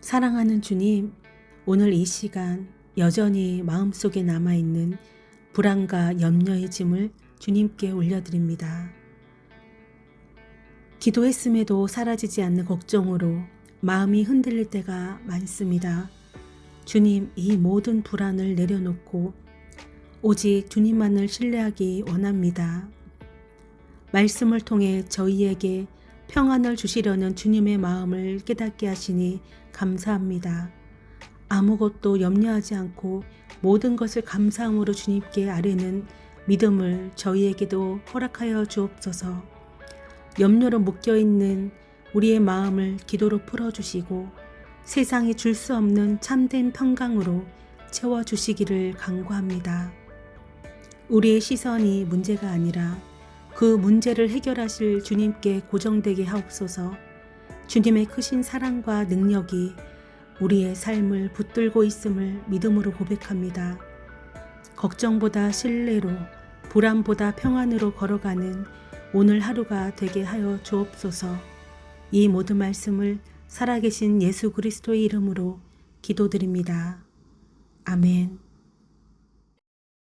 사랑하는 주님, 오늘 이 시간 여전히 마음속에 남아있는 불안과 염려의 짐을 주님께 올려드립니다. 기도했음에도 사라지지 않는 걱정으로 마음이 흔들릴 때가 많습니다. 주님, 이 모든 불안을 내려놓고 오직 주님만을 신뢰하기 원합니다. 말씀을 통해 저희에게 평안을 주시려는 주님의 마음을 깨닫게 하시니 감사합니다. 아무것도 염려하지 않고 모든 것을 감사함으로 주님께 아뢰는 믿음을 저희에게도 허락하여 주옵소서. 염려로 묶여 있는 우리의 마음을 기도로 풀어 주시고 세상이 줄 수 없는 참된 평강으로 채워 주시기를 간구합니다. 우리의 시선이 문제가 아니라 그 문제를 해결하실 주님께 고정되게 하옵소서 주님의 크신 사랑과 능력이 우리의 삶을 붙들고 있음을 믿음으로 고백합니다. 걱정보다 신뢰로, 불안보다 평안으로 걸어가는 오늘 하루가 되게 하여 주옵소서 이 모든 말씀을 살아계신 예수 그리스도의 이름으로 기도드립니다. 아멘.